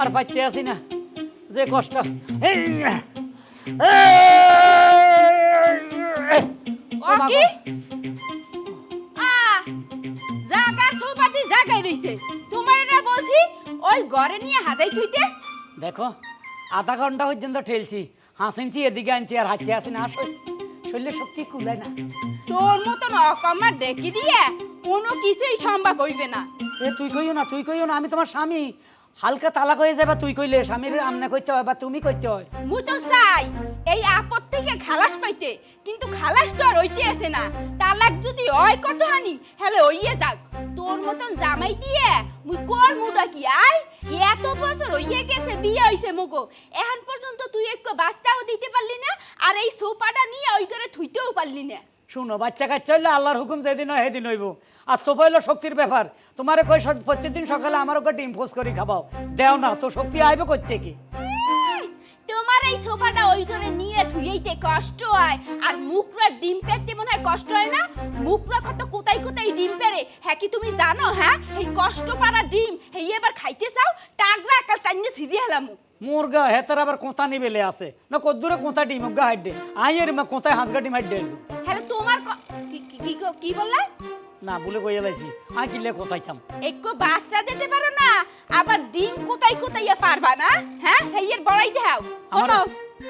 আর পাইতে আসি না। যে কষ্ট। কি? জাগার সোফাটি জাগাই রইছে। তোমার না বলছি ওই ঘরে নিয়ে হাজাই থুইতে। দেখো আধা ঘণ্টা পর্যন্ত ঠেলছি। হাসিনছি এদিকে আনছি আর হাঁটতে আসি না। আসো শরীরে শক্তি কুলায় না। তোর মতন অকমা ডেকে দিয়ে কোনো কিছুই সম্ভব হইবে না। এ তুই কইও না তুই কইও না আমি তোমার স্বামী। হালকা তালাক হয়ে যাবে, তুই কইলে, স্বামীর আমনে কইতে হয় বা তুমি কইতে হয়। মু তো চাই এই আপদ থেকে খালাস পাইতে, কিন্তু খালাস তো আর হইতে আসে না। তালাক যদি হয় কত হানি হেলে হইয়ে যাক। তোর মতন জামাই দিয়ে মুই কর মুডা কি আই, এত বছর হইয়ে গেছে, বিয়ে হইছে মগো। এখন পর্যন্ত তুই একটু বাচ্চাও দিতে পারলি না, আর এই সোফাটা নিয়ে ওই করে থুইতেও পারলি না। শুনো বাচ্চা কাচ্চা হইলে আল্লাহর হুকুম যেদিন হয় সেদিন হইব। আর সোফা হইল শক্তির ব্যাপার। তোমারে কই প্রত্যেকদিন সকালে আমার ওকে ডিম পোস্ট করে খাবাও। দেও না তো শক্তি আইবে থেকে উম, তোমার এই সোফাটা ওই করে নিয়ে ধুইতে কষ্ট হয়। আর মুখরা ডিম পেড়তে মনে হয় কষ্ট হয় না? মুখরা কত কোথায় কোথায় ডিম পেড়ে। হ্যাঁ কি তুমি জানো হ্যাঁ? এই কষ্ট পারা ডিম এই এবার খাইতে চাও? টাগরা কাল টাইনে হেলাম মুরগা হেতার আবার কোঁতা নিবেলে আছে? না কদ্দুরে কোঁতা ডিম? গা হাইডে আইয়ের মা কোঁতায় হাঁসগা ডিম হাইডে এলো? হ্যাঁ তোমার ক- কি- কি- কি ক- কি বললে? না বলে কইয়া লাইছি আই কিনলে কোথায় খাম একটু বাচ্চা দিতে পারো না আবার ডিম কোথায় কোথায় পারবা না? হ্যাঁ? হেইয়ের বড়াই দেও আমার- কোনো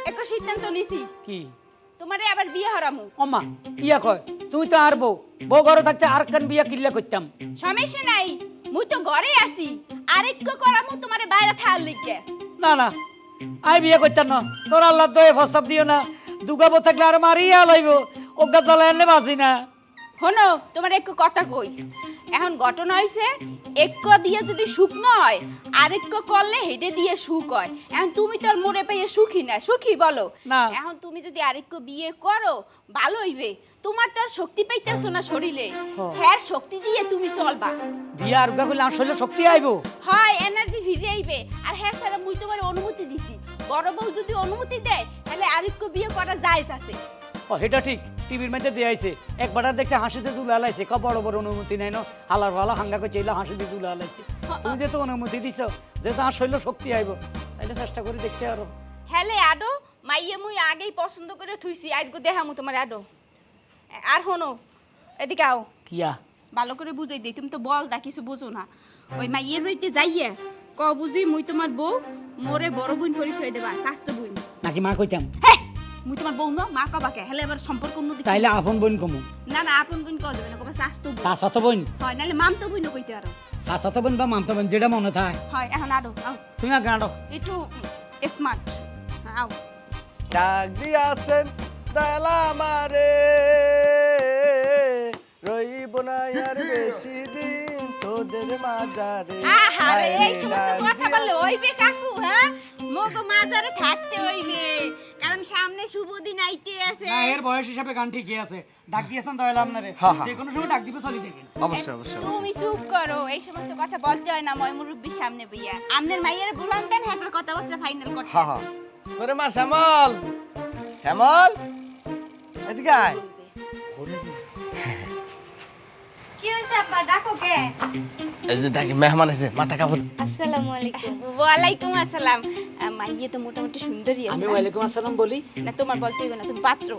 একটু সিদ্ধান্ত নিছি। কি? তোমারে আবার বিয়ে হরামু। অম্মা ইয়া কয় তুই তো আর বউ। বউ ঘরে থাকতে আর কান বিয়া কিনলে করতাম। সমস্যা নাই মুই তো ঘরে আছি। আরেকটু করামু তোমারে বাইরে থাল লিখে না না। আই বিয়ে করতাম না। তোর আল্লাহ দয়ে প্রস্তাব দিও না। দুগাবো থাকলে আর মারিয়া লাইব। অজ্ঞাত তলা এনে বাঁচি না। হনো তোমার একটু কথা কই। এখন ঘটনা হয়েছে এক দিয়ে যদি সুখ নয় আরেক করলে হেডে দিয়ে সুখ হয়। এখন তুমি তো আর মরে পেয়ে সুখী না সুখী বলো? না। এখন তুমি যদি আরেক বিয়ে করো ভালো হইবে। তোমার তো শক্তি পাইতেছো না শরীরে। হ্যাঁ। শক্তি দিয়ে তুমি চলবা। বিয়ে আর করলে আমার শরীরে শক্তি আইব? হয় এনার্জি ফিরে আইবে। আর হ্যাঁ স্যার মুই তোমার অনুমতি দিছি। বড় বউ যদি অনুমতি দেয় তাহলে আরেক বিয়ে করা যায় আছে। ও সেটা ঠিক। টিভির মধ্যে দিয়ে আইছে। একবার দেখতে হাসিতে তুলে হালাইছে ক বড় বড় অনুমতি নাই না। হালার ভালো হাঙ্গা করছে এলা হাসিতে তুলে হালাইছে তুমি যেহেতু অনুমতি দিছ যেহেতু আমার শরীরে শক্তি আইব। তাইলে চেষ্টা করে দেখতে আরও হ্যালে আডো মাইয়ে মুই আগেই পছন্দ করে থুইছি আজকে দেখামু তোমার আডো। আর হনো এদিকে আও। কিয়া? ভালো করে বুঝাই দিই তুমি তো বল দা কিছু বুঝো না। ওই মাইয়ের বাড়িতে যাইয়ে ক বুঝি মুই তোমার বউ মোরে বড় বোন পরিচয় দেবা স্বাস্থ্য বোন। নাকি মা কইতাম? হ্যাঁ মুই তোমার বউ না মা কবাকে হেলে এবার সম্পর্ক উন্নতি তাইলে আপন বোন কমু। না না আপন বোন কও দেবে না কবা স্বাস্থ্য বোন চাচাতো বোন হয় নাহলে মাম তো বোন কইতে আরও চাচাতো বোন বা মামতো বোন যেটা মনে থাকে হয় এখন আডো আও। তুমি আর গাঁড়ো একটু স্মার্ট আও। ডাক দিয়াছেন দালা মারে। রইব না আর বেশি দিন তোদের মাজারে। আহারে এই সমস্ত কথা বললে হইবে কাকু হ্যাঁ? মগ মাজারে থাকতে হইবে। সামনে শুভ দিন আইতে আছে। না এর বয়স হিসাবে গান ঠিকই আছে। ডাক দিয়েছেন তাহলে আপনারে। না। যে কোনো সময় ডাক দিবে চলে যাবেন অবশ্যই অবশ্যই। তুমি চুপ করো এই সমস্ত কথা বলতে হয় না ময় মুরব্বির সামনে বইয়া। আমনের মাইয়ের বুলান দেন হ্যাঁ কথাবার্তা ফাইনাল করতে হ্যাঁ হ্যাঁ ওরে মা শ্যামল! শ্যামল! এদিকে আয়। কি হয়েছে আপা? ডাকো কে? এই যে ডাকি মেহমান এসে মাথা কাপড় আসসালামু আলাইকুম। ওয়ালাইকুম আসসালাম। মাইয়ে তো মোটামুটি সুন্দরী আছে। আমি ওয়ালাইকুম আসসালাম বলি। না তোমার বলতে হইবে না তুমি পাত্র।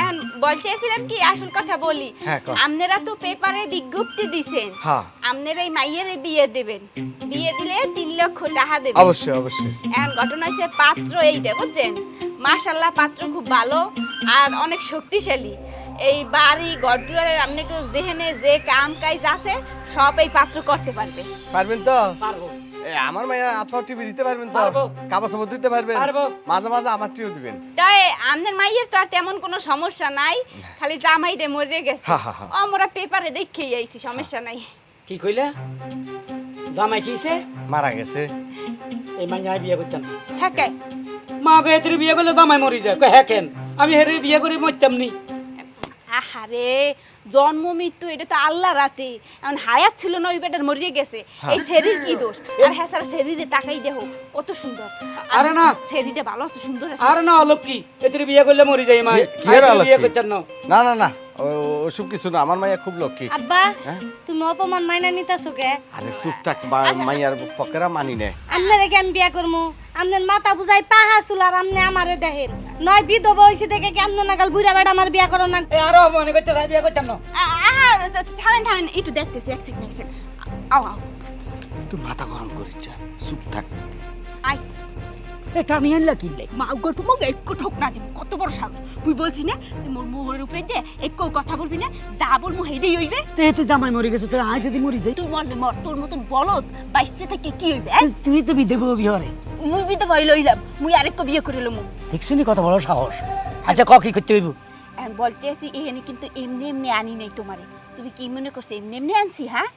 এখন বলতে কি আসল কথা বলি। হ্যাঁ, আপনারা তো পেপারে বিজ্ঞপ্তি দিছেন। হ্যাঁ। আপনারা এই মাইয়ের বিয়ে দেবেন। বিয়ে দিলে তিন লক্ষ টাকা দেবেন। অবশ্যই অবশ্যই। এখন ঘটনা হয়েছে পাত্র এইটা বুঝছেন? মাশাল্লাহ পাত্র খুব ভালো আর অনেক শক্তিশালী। এই বাড়ি ঘর দুয়ারের আপনাকে যেখানে যে কাম কাজ আছে সব এই পাত্র করতে পারবে। পারবেন তো? পারব। আমার মায়ের আতফা টিভি দিতে পারবেন তো। কাপড় সাপড় দিতে পারবেন? মাঝে মাঝে আমার টিও দিবেন। তাই আপনার মাইয়ের তো আর তেমন কোনো সমস্যা নাই খালি জামাইটে মরে গেছে। আমরা পেপারে দেখেই আইছি সমস্যা নাই। কি কইলে? জামাই কিছে মারা গেছে। এই মাই যাই বিয়ে করতাম। হ্যাঁ মা কে বিয়ে করলে জামাই মরি যায়। হ্যাঁ কেন? আমি হেরে বিয়ে করে মরতাম নি। আহারে জন্ম মৃত্যু এটা তো আল্লাহ রাতে এখন হায়াত ছিল না ওই বেটার মরিয়ে গেছে। এই শরীর কি দোষ? আর হ্যাঁ স্যার শরীরে তাকাই দেখো কত সুন্দর। আরে না। শরীরে ভালো আছে সুন্দর আছে। আর না অলক্ষী এদের বিয়ে করলে মরি যাই মা বিয়ে? করছেন না। না না না ওসব কিছু না আমার মাইয়া খুব লক্ষ্মী। আব্বা হ্যাঁ? তুমি অপমান মাইনা নিতাছো কে? আরে চুপ থাক মাইয়ার পকেরা মানি নে। আমনে রেখে আমি বিয়া করমু। আমনের মাথা বুঝাই পাহা চুল আর আমনে আমারে দেখেন। নয় বিধব হইছে দেখে কি আপনার নাগাল বুড়া বেড়া আমার বিয়া করো না? আরও মনে করতে চাই বিয়া না? আহা, থামেন থামেন একটু দেখতেছি এক সেকেন্ড এক সেকেন্ড আও আও। তুই মাথা গরম করিস চুপ থাক। আই এটা নিয়ে আনলা কিনলে মা গটু মগ একটু ঠোক না দিব কত বড় সাহস। তুই বলছি না যে মোর মোহরের উপরে দে একটু কথা বলবি না যা বলমু হেডেই হইবে। তো এতে জামাই মরে গেছে তো আজ যদি মরি যাই। তুই মরলে মর তোর মতন বলদ বাইসে থেকে কি হইবে তো তুই তো বিদে বউ বিহরে। মুই বিতে ভয় লইলাম মুই আরেক বিয়ে করে লমু। দেখছি নি কত বড় সাহস? আচ্ছা ক কি করতে হইব? বলতে আসি এখানে কিন্তু এমনি এমনি আনি নাই তোমারে। তুমি কি মনে করছ এমনি এমনি আনছি হ্যাঁ?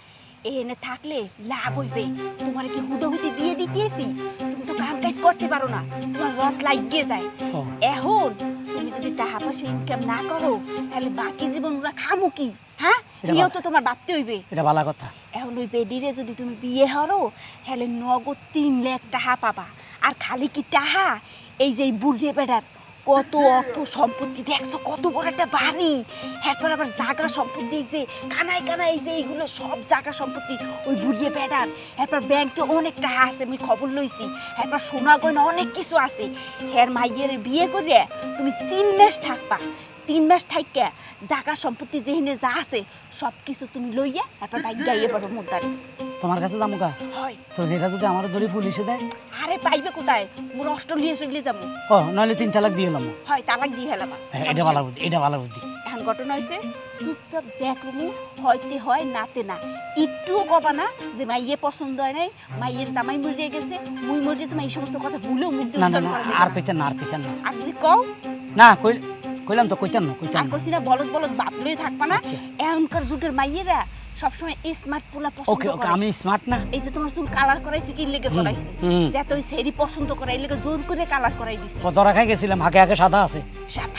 এখানে থাকলে লাভ হইবে। তোমার কি হুদহুদি বিয়ে দিতে আসি তুমি তো কাম কাজ করতে পারো না। তোমার রথ লাগিয়ে যায়। এখন তুমি যদি টাকা পয়সা ইনকাম না করো তাহলে বাকি জীবন ওরা খামো কি? হ্যাঁ? ভালো। তো তোমার ভাবতে হইবে। এটা ভালো কথা। এখন ওই বেডিরে যদি তুমি বিয়ে হরো তাহলে নগদ তিন লাখ টাকা পাবা। আর খালি কি টাকা? এই যে এই বুড়ে বেড়ার কত অর্থ সম্পত্তি, দেখছ কত বড় একটা বাড়ি। এরপর আবার জাগা সম্পত্তি, এই যে কানায় কানায় যে এইগুলো সব জাগা সম্পত্তি, ওই বুড়িয়ে বেড়ার। এরপর ব্যাংকে অনেক টাকা আছে, আমি খবর লইছি। এরপর সোনা গয়না অনেক কিছু আছে। হের মাইয়ের বিয়ে করে তুমি তিন মাস থাকবা। তিন মাস থাইকা জায়গা সম্পত্তি যেখানে যা আছে সব কিছু তুমি লইয়া এরপর বাইক গাইয়ে পারো মুদারে তোমার কাছে যাব কা হয়। তো যেটা যদি আমার ধরে পুলিশে দেয়? আরে পাইবে কোথায়? মোর অস্ট্রেলিয়া চলে যাব। ও নইলে তিন চালাক দিয়ে এলাম। হয় তালাক দিয়ে হেলাবা হ্যাঁ, এটা ভালো বুদ্ধি এটা ভালো বুদ্ধি। এখন ঘটনা হয়েছে চুপচাপ দেখব হয়তে হয় নাতে না। একটুও কবা না যে মাইয়ে পছন্দ হয় নাই মাইয়ের জামাই মরিয়ে গেছে মুই মরিয়েছে মা এই সমস্ত কথা ভুলেও মুখ না না আর। কইতেন না আর কইতেন না। আর যদি কও? না কই কইলাম তো কইতাম না কইতাম আর না কইছি না বলদ বলদ বাপলই থাকবা না। এমনকার এখনকার যুগের মাইয়েরা সবসময় স্মার্ট পোলা ওকে পছন্দ ওকে করে। আমি স্মার্ট না? এই যে তোমার চুল কালার করাইছি কি লেগে করাইছি? যে তুই সেরি পছন্দ করে এই লেগে জোর করে কালার করাই দিছি। কত রাখাই গেছিলাম হাকে হাকে সাদা আছে।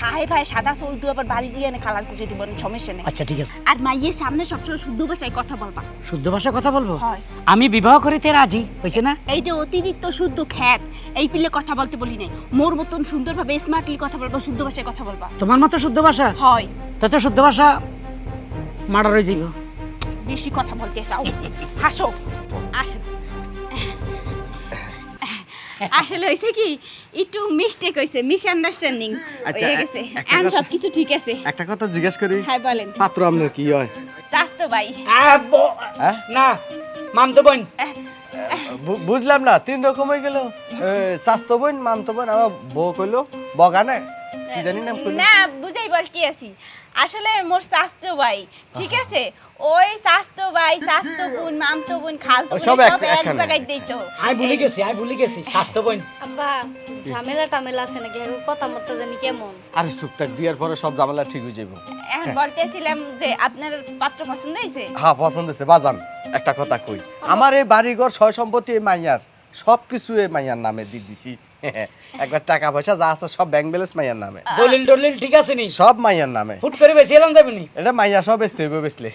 ভাই ভাই সাদা সৌদু আবার বাড়ি দিয়ে এনে কালার করে দিব না, সমস্যা নেই। আচ্ছা ঠিক আছে। আর মাইয়ের সামনে সবসময় শুদ্ধ ভাষায় কথা বলবা। শুদ্ধ ভাষা কথা বলব? হয়। আমি বিবাহ করিতে রাজি হয়েছে না? এইটা অতিরিক্ত শুদ্ধ খ্যাত এই পিলে কথা বলতে বলি নাই। মোর মতন সুন্দরভাবে স্মার্টলি কথা বলবা শুদ্ধ ভাষায় কথা বলবা। তোমার মতো শুদ্ধ ভাষা? হয়। তত শুদ্ধ ভাষা মার্ডার হয়ে যাইব। বেশি কথা বলতে চাও? হাসো। আসো। আসলে হয়েছে কি একটু মিস্টেক হয়েছে মিস আন্ডারস্ট্যান্ডিং আচ্ছা, হয়ে গেছে। এখন সব কিছু ঠিক আছে। একটা কথা জিজ্ঞেস করি হ্যাঁ বলেন। পাত্র আপনার কি হয়? চাস্তো ভাই। হ্যাঁ? না মামতো বোন। বু- বুঝলাম না তিন রকম হয়ে গেল। চাস্তো বোন মামতো বোন আমার বউ কইলো বগানে। কি জানি নাম কইলো। না বুঝাই বল কি আছি? আসলে মোর স্বাস্থ্য ভাই ঠিক আছে? ওই স্বাস্থ্য ভাই স্বাস্থ্য বোন মামতো বোন খালতো সব এক-। জায়গায় দিতো। আই ভুলে গেছি আই ভুলে গেছি স্বাস্থ্য বোন। আব্বা ঝামেলা টামেলা আছে নাকি? আর কথা মতো জানি কেমন? আরে থাক বিয়ার পরে সব ঝামেলা ঠিক হয়ে যাবে এখন বলতেছিলাম যে আপনার পাত্র পছন্দ হয়েছে? হ্যাঁ পছন্দ হয়েছে। বাজান একটা কথা কই। আমার এই বাড়িঘর সয় সম্পত্তি এই মাইয়ার সব কিছু এই মাইয়ার নামে দিয়ে দিছি। একবার টাকা পয়সা যা আছে সব ব্যাংক ব্যালেন্স মাইয়ার নামে। দলিল টলিল ঠিক আছে নি? সব মাইয়ার নামে। ফুট করে বেশি এলাম যাবে নি? এটা মাইয়া সব বেচতে হইবে বেচলে।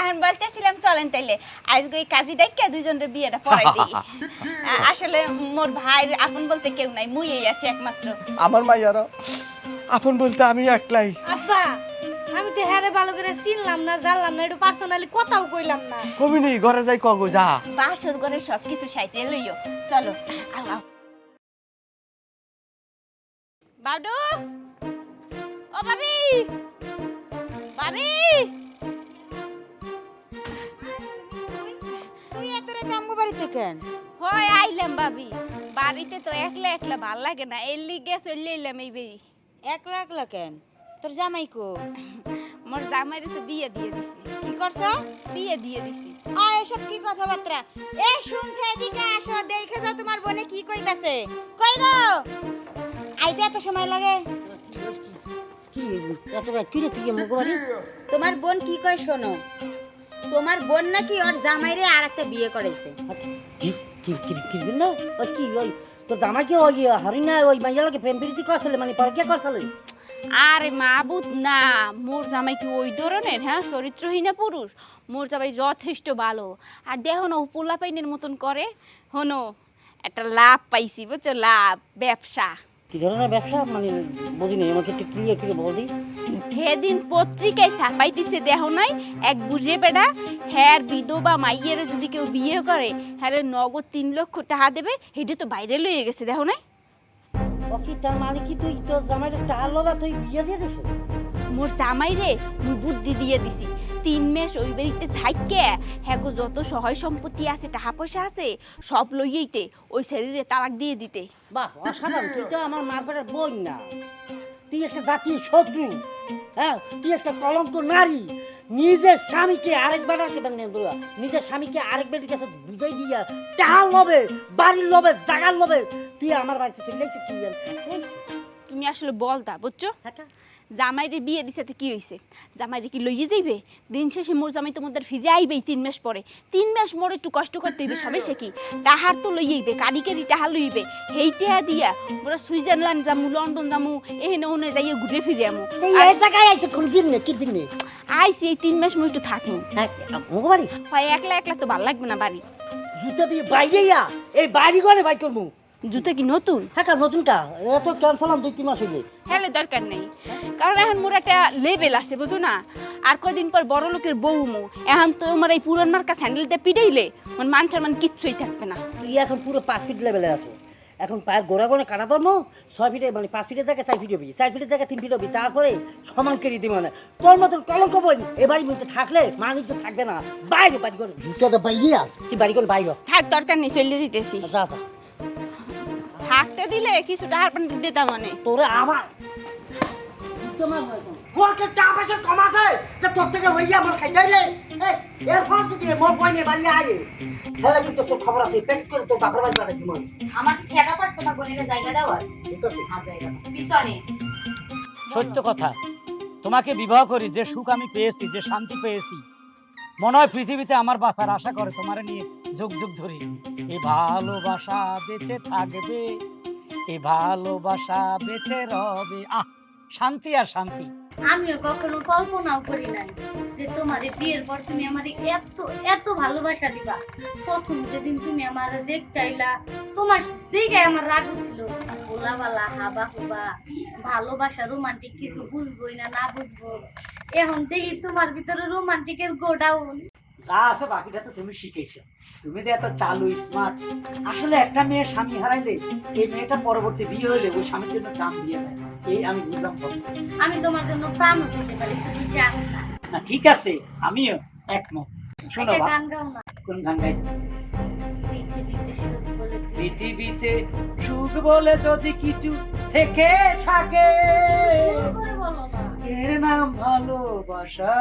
এখন বলতেছিলাম চলেন তাইলে। আজকে ওই কাজী ডাইকা দুইজনের বিয়েটা পড়াই দিই। আসলে মোর ভাইয়ের আপন বলতে কেউ নাই মুই এই আছি একমাত্র। আমার মাইয়ারও। আপন বলতে আমি একলাই। আব্বা আমি তো হ্যারে ভালো করে চিনলাম না জানলাম না একটু পার্সোনালি কথাও কইলাম না। কমিনি ঘরে যাই কগো যা। বাসর ঘরে সব কিছু সাইতে লইও। চলো আও বাডু ও ভাবি! ভাবি! তুই এত রাতে আমগো বাড়িতে কেন? হয় আইলাম ভাবি। বাড়িতে তো একলা একলা ভালো লাগে না এর লিগে চলে এলাম এই বেরি একলা একলা কেন? তোর জামাই কো মোর জামাইরে তো বিয়ে দিয়ে দিছি। কি করছ? বিয়ে দিয়ে দিছি। আ এসব কি কথাবার্তা? এ শুনছে এদিকে আসো দেখে যাও তোমার বোনে কি কইতাছে। কই গো আইতে এত সময় লাগে? তোমার বোন কি কয় শোনো? তোমার বোন নাকি ওর জামাইরে আর একটা বিয়ে করেছে। কি কি কি কি না কি ওই তোর দামা কি ওই হরিণা ওই মাইয়ালকে প্রেম প্রীতি করছিলে মানে পরকিয়া করছিলে? আরে মাবুত না মোর জামাই কি ওই ধরনের হ্যাঁ? চরিত্রহীনা পুরুষ? মোর জামাই যথেষ্ট ভালো। আর দেহ না উপলা পাইনের মতন করে। হনো একটা লাভ পাইছি বুঝছ? লাভ ব্যবসা। কি ধরনের ব্যবসা? মানে বুঝিনি আমাকে একটু ক্লিয়ার করে বল সেদিন পত্রিকায় ছাপাইতেছে দেহ নাই? এক বুঝে বেড়া হ্যার বিধবা মাইয়ের যদি কেউ বিয়ে করে হ্যাঁ নগদ তিন লক্ষ টাকা দেবে সেটা তো বাইরে লইয়ে গেছে দেহ নাই? ও তার মানে কি তুই তোর জামাইটা টাল লবা তুই বিয়ে দিয়ে দিছ মোর জামাই রে মুই বুদ্ধি দিয়ে দিছি। তিন মাস ওই বাড়িতে থাইকে হ্যাগো যত সহায় সম্পত্তি আছে টাকা পয়সা আছে সব লইয়েইতে ওই শরীরে তালাক দিয়ে দিতে। বাহ অসাধারণ। তুই তো আমার মারপেটের বোন না। তুই একটা জাতীয় শত্রু হ্যাঁ? তুই একটা কলঙ্ক নারী। নিজের স্বামীকে আরেক মানে নিজের স্বামীকে আরেক বেটির কাছে বুঝাই দিয়া টাহার লবে বাড়ির লবে জাগার লবে তুই আমার বাড়িতে তুমি আসলে বলতা বুঝছ? জামাইরে বিয়ে দিছে কি হইছে? জামাইরে কি লইয়ে যাইবে? দিন শেষে মোর জামাই তোমাদের ফিরে আইবেই তিন মাস পরে। তিন মাস মোর একটু কষ্ট করতে হইবে সমস্যা কি? তাহার তো লইয়েইবে কারি কারি টাহার লইবে। হেইটা দিয়া মোরা সুইজারল্যান্ড যামু লন্ডন যামু এহেনে ওনে যাইয়ে ঘুরে ফিরে আমু। এই জায়গায় আইছে কোন দিন নে কি দিন নে আইসি এই তিন মাস মুই একটু থাকমু। হ্যাঁ হয় একলা একলা তো ভালো লাগবে না বাড়ি। জুতা দিয়ে বাইরে এই বাড়ি ঘরে বাই করব জুতো কি নতুন? হ্যাঁ কার নতুনটা। এত ক্যান্সেলাম দুই তিন মাস হইলে। হেলে দরকার নেই। কারণ এখন মোর একটা লেভেল আছে বুঝো না? আর কদিন পর বড় লোকের বউ মো। এখন তো আমার এই পুরান মার্কা স্যান্ডেল দিয়ে পিটাইলে মান টান কিচ্ছুই থাকবে না। তুই এখন পুরো পাঁচ ফিট লেভেলে আছো। এখন পায়ের গোড়া গোড়ে কাটা ধর্ম ছয় ফিটে মানে পাঁচ ফিটের জায়গায় চার ফিট হবি। চার ফিটের জায়গায় তিন ফিট হবি। তারপরে সমান কেড়ে দিবি মানে। তোর মতন কলঙ্ক বই এবারই মধ্যে থাকলে মানুষ তো থাকবে না। বাইরে বাড়ি করে জুতাটা বাইরে তুই বাড়ি করে বাইরে থাক দরকার নেই চলে দিতেছি যা যা। থাকতে দিলে কিছু পানি দিতাম মানে। তোরে আমার ওকে চা পয়সা কম আছে? যে তোর থেকে লইয়া আমার খাইতে রে এরপর যদি মোর বই নিয়ে বাড়ি আয়? হ্যাঁ কিন্তু তোর খবর আছে পেট করে তোর বাপের বাড়ি পাঠাই দিমন আমার ঠেকা তোমার বোনের জায়গা আর দাও। পিছনে। সত্য কথা। তোমাকে বিবাহ করি যে সুখ আমি পেয়েছি যে শান্তি পেয়েছি মনে হয় পৃথিবীতে আমার বাঁচার আশা করে তোমার নিয়ে যুগ যুগ ধরে। এই ভালোবাসা বেঁচে থাকবে এই ভালোবাসা বেঁচে রবে। আহ, শান্তি আর শান্তি। কখনো কল্পনাও করি যে তোমার বিয়ের পর তুমি আমার এত এত ভালোবাসা দিবা। প্রথম যেদিন তুমি আমার দেখতে আইলা তোমার দিকে আমার রাগ ছিল বলাবালা হাবা হুবা, ভালোবাসা রোমান্টিক কিছু বুঝবোই না না বুঝব। এখন দেখি তোমার ভিতরে রোমান্টিকের গোডাউন। যা আছে বাকিটা তো তুমি শিখেছো। তুমি তো এত চালু স্মার্ট আসলে একটা মেয়ে স্বামী হারাইলে এই মেয়েটা পরবর্তী বিয়ে ওই স্বামীর জন্য দিয়ে দেয়। এই আমি বুঝলাম আমি তোমার জন্য প্রাণ দিতে পারি না ঠিক আছে আমিও একমত। শোনো কোন গান গাই? পৃথিবীতে সুখ বলে যদি কিছু থেকে থাকে এর নাম ভালোবাসা।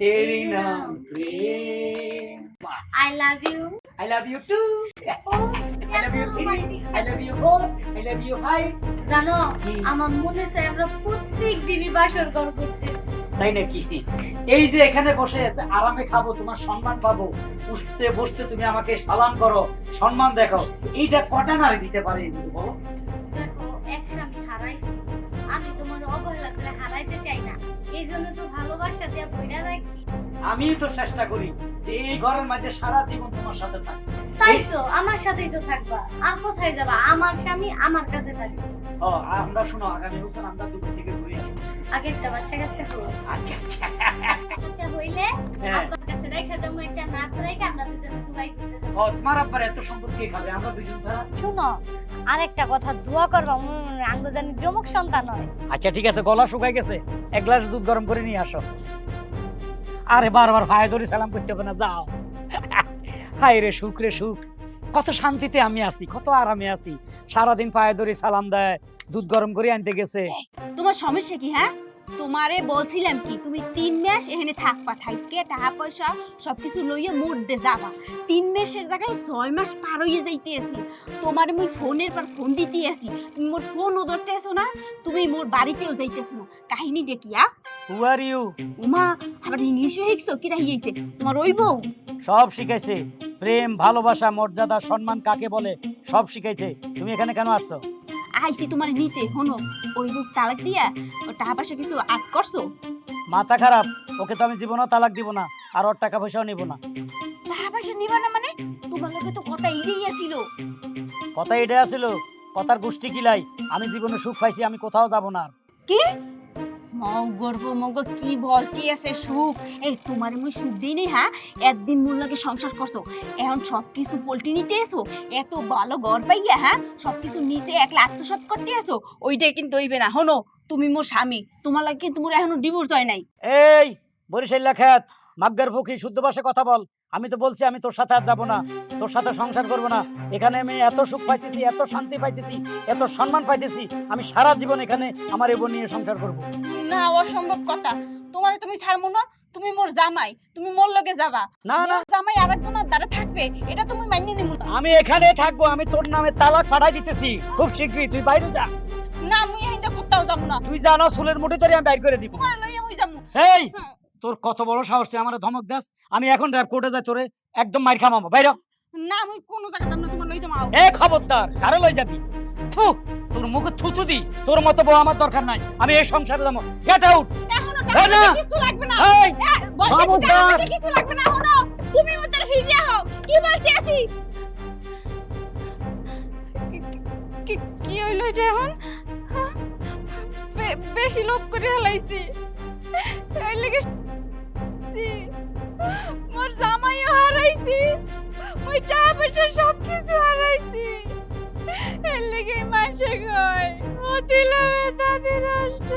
এরই নাম প্রেম I love you I love you two I love you three I love you four I love you five জানো কি? আমার মনে চাই আমরা প্রত্যেক দিনই বাসর ঘর করতেছি। তাই নাকি? এই যে এখানে বসে আছে, আরামে খাব তোমার সম্মান পাবো। উঠতে বসতে তুমি আমাকে সালাম করো সম্মান দেখো এইটা কটা নারী দিতে পারে এই বলো? এক স্বামী হারাইছি। আমি তোমার অবহেলা করে হারাইতে চাই না। এই জন্য তো রাখি আমি তো চেষ্টা করি যে এই ঘরের মধ্যে সারা জীবন তোমার সাথে থাকবে তাই তো আমার সাথেই তো থাকবা। আর কোথায় যাবা? আমার স্বামী আমার কাছে থাকবে। ও আমরা শুনো আগামী বছর আমরা দুপুর থেকে ঘুরে আসব আগে একটা বাচ্চা কাচ্চা আচ্ছা আচ্ছা। হইলে আপনার কাছে রেখে দেবো একটা নাচ রেখে আমরা দুজনে দুবাই ঘুরতে যাব। ও তোমার আব্বার এত সম্পর্ক কে খাবে? আমরা দুজন ছাড়া। শুনো আরেকটা কথা দোয়া করবা আঙ্গ জানি জমক সন্তান হয় আচ্ছা ঠিক আছে গলা শুকাই গেছে। এক গ্লাস দুধ গরম করে নিয়ে আসো। আরে বারবার ভাই ধরে সালাম করতে হবে না যাও। হায় রে সুখ রে সুখ। কত শান্তিতে আমি আছি কত আরামে আছি। সারাদিন পায়ে ধরে সালাম দেয় দুধ গরম করে আনতে গেছে। তোমার সমস্যা কি হ্যাঁ? তোমারে বলছিলাম কি তুমি তিন মাস এখানে থাকবা থাইকে টাকা পয়সা সবকিছু লইয়ে মধ্যে যাবা। তিন মাসের জায়গায় ছয় মাস পার হইয়ে যাইতে আছি তোমার মুই ফোনের পর ফোন দিতে আছি তুমি মোর ফোনও ধরতে আসো না তুমি মোর বাড়িতেও যাইতেছো না। কাহিনী দেখিয়া হু আর ইউ উমা আবার ইংলিশও শিখছো কি রাহিয়েছে তোমার ওই বউ? সব শিখাইছে। প্রেম ভালোবাসা মর্যাদা সম্মান কাকে বলে সব শিখাইছে। তুমি এখানে কেন আসছো? আইছি তোমার নিতে হনো ওই রূপ তালাক দিয়া ও টাকা পয়সা কিছু আট করছ? মাথা খারাপ ওকে তো আমি জীবনও তালাক দিব না আর ওর টাকা পয়সাও নিব না। টাকা পয়সা নিব না মানে? তোমার লোকে তো কথা এড়িয়ে ছিল কথা এটা আছিল কথার গোষ্ঠী কিলাই আমি জীবনে সুখ পাইছি আমি কোথাও যাব না আর। কি? মগর্ব মগ কি বলতে আছে সুখ। এই তোমার মুই সুখ দিই নেই হ্যাঁ? একদিন মোর লাগে সংসার করছ, এখন সব কিছু পল্টি নিতে এসো, এত ভালো ঘর পাইয়া হ্যাঁ? সব কিছু নিচে একলা আত্মসাৎ করতে এসো, ওইটাই কিন্তু হইবে না। হনো, তুমি মোর স্বামী, তোমার লাগে কিন্তু মোর এখনও ডিভোর্স হয় নাই। এই বরিশাল্লা খ্যাত মাগ্গার ফুকি শুদ্ধ ভাষায় কথা বল। আমি তো বলছি আমি তোর সাথে আর যাব না। তোর সাথে সংসার করব না। এখানে আমি এত সুখ পাইতেছি এত শান্তি পাইতেছি এত সম্মান পাইতেছি আমি সারা জীবন এখানে আমার এবন নিয়ে সংসার করব। না অসম্ভব কথা। তোমার তুমি ছাড়মু না তুমি মোর জামাই তুমি মোর লগে যাবা। না না। জামাই আরেকজনের দ্বারা থাকবে এটা তুমি মানিয়ে নিমু আমি এখানে থাকব আমি তোর নামে তালাক পাঠাই দিতেছি খুব শীঘ্রই। তুই বাইরে যা। না মুই হিন্দা কোথাও যাব না। তুই জানো চুলের মুঠি ধরে আমি বাইর করে দিব। তোমার লইয়া মুই যাব। এই। তোর কত বড় সাহস তুই আমার ধমক দাস? আমি এখন র্যাপ কোর্টে যাই তোরে একদম মাইর খামাবো বাইর। না মুই কোনো জায়গা যাব না তোমার লই যাব। এ খবরদার কারও লই যাবি? থু তোর মুখে থুতু দি তোর মতো বউ আমার দরকার নাই। আমি এই সংসারে যাব। গেট আউট এখনও টাকা। কিছু লাগবে না। এই! খবরদার। কিছু লাগবে না এখনও। তুমি মধ্যে ফিরিয়ে হও। কি বলতে আছি কি কি হইল এটা এখন? হ্যাঁ? বেশি লোভ করে হেলাইছি এর লেগে মোর জামাইও হারাইছি ওই টাকা পয়সা সব কিছু হারাইছি। এর লেগে মানুষে কয় অতি লোভে তাদের রাষ্ট্র